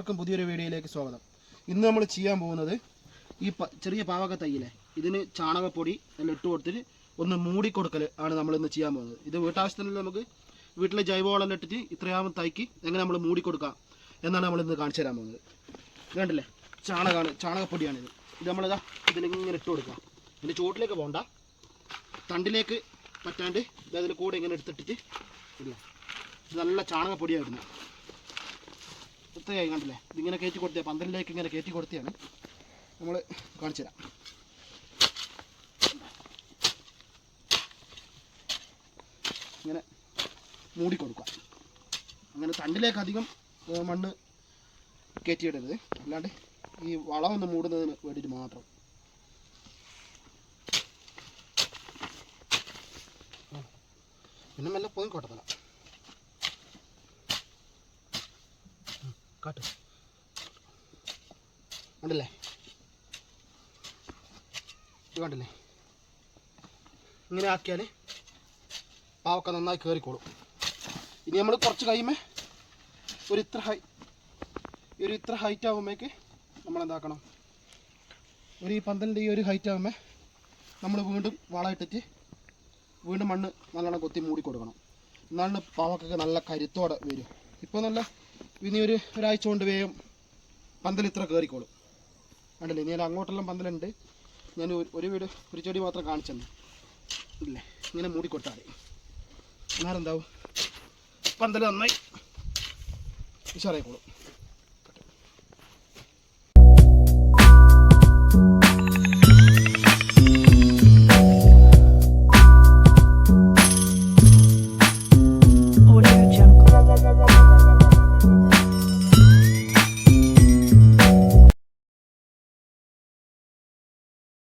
എല്ലാവർക്കും പുതിയൊരു വീഡിയോയിലേക്ക് സ്വാഗതം. ഇന്ന് നമ്മൾ ചെയ്യാൻ പോകുന്നത് ഈ ചെറിയ പാവക തൈയിലെ ഇതിന് ചാണകപ്പൊടി എല്ലാം ഇട്ട് കൊടുത്തിട്ട് ഒന്ന് മൂടിക്കൊടുക്കൽ ആണ് നമ്മൾ ഇന്ന് ചെയ്യാൻ പോകുന്നത്. ഇത് വീട്ടാവശ്യത്തിനുള്ള നമുക്ക് വീട്ടിലെ ജൈവവളം ഇട്ടിട്ട് ഇത്രയാവും തൈക്ക് എങ്ങനെ നമ്മൾ മൂടിക്കൊടുക്കാം എന്നാണ് നമ്മൾ ഇന്ന് കാണിച്ചു തരാൻ പോകുന്നത്. കണ്ടില്ലേ? ചാണകമാണ് ചാണകപ്പൊടിയാണിത്. ഇത് നമ്മളിതാ ഇതിലിങ്ങനെ ഇട്ട് കൊടുക്കാം ഇതിന്റെ ചുവട്ടിലേക്ക് പോകണ്ട. തണ്ടിലേക്ക് പറ്റാണ്ട് ഇതിൽ കൂടെ ഇങ്ങനെ എടുത്തിട്ടിട്ട് ഇല്ല ഇത് നല്ല ചാണകപ്പൊടിയായിരുന്നു വൃത്തിയായി കണ്ടില്ലേ? ഇതിങ്ങനെ കയറ്റി കൊടുത്തേ പന്തലിലേക്ക് ഇങ്ങനെ കയറ്റി കൊടുത്തിയാണ് നമ്മൾ കാണിച്ചു തരാം. ഇങ്ങനെ മൂടിക്കൊടുക്കുക അങ്ങനെ തണ്ടിലേക്ക് അധികം മണ്ണ് കയറ്റിയിടരുത്. അല്ലാണ്ട് ഈ വളമൊന്ന് മൂടുന്നതിന് വേണ്ടിയിട്ട് മാത്രം. പിന്നെ മെല്ലെ പോയി കൊട്ടത്തല കാട്ട്. കണ്ടില്ലേ? ഇത് കണ്ടില്ലേ? ഇങ്ങനെ ആക്കിയാൽ പാവക്ക നന്നായി കയറിക്കോളും ഇനി നമ്മൾ കുറച്ച് കഴിയുമ്പോൾ ഒരു ഇത്ര ഹൈ ഒരു ഇത്ര ഹൈറ്റ് ആകുമ്പോഴേക്ക് നമ്മൾ എന്താക്കണം? ഒരു ഈ പന്തലിന്റെ ഈ ഒരു ഹൈറ്റ് ആകുമ്പോൾ നമ്മൾ വീണ്ടും വളമിട്ടിട്ട് വീണ്ടും മണ്ണ് നല്ലോണം കൊത്തി മൂടി കൊടുക്കണം എന്നാണ് പാവക്കൊക്കെ നല്ല കരുത്തോടെ വരും. ഇപ്പോൾ നല്ല ഇനി ഒരു ഒരാഴ്ച കൊണ്ട് വേഗം പന്തൽ ഇത്ര കയറിക്കോളും കണ്ടില്ലേ? ഇനി അങ്ങോട്ടെല്ലാം പന്തലുണ്ട്. ഞാൻ ഒരു- വീട് ഒരു ചെടി മാത്രം കാണിച്ചെന്ന്. ഇല്ലേ? ഇങ്ങനെ മൂടി കൊടുത്താൽ മതി അന്നേരം എന്താവും പന്തൽ നന്നായി. ഉഷാറായിക്കോളും.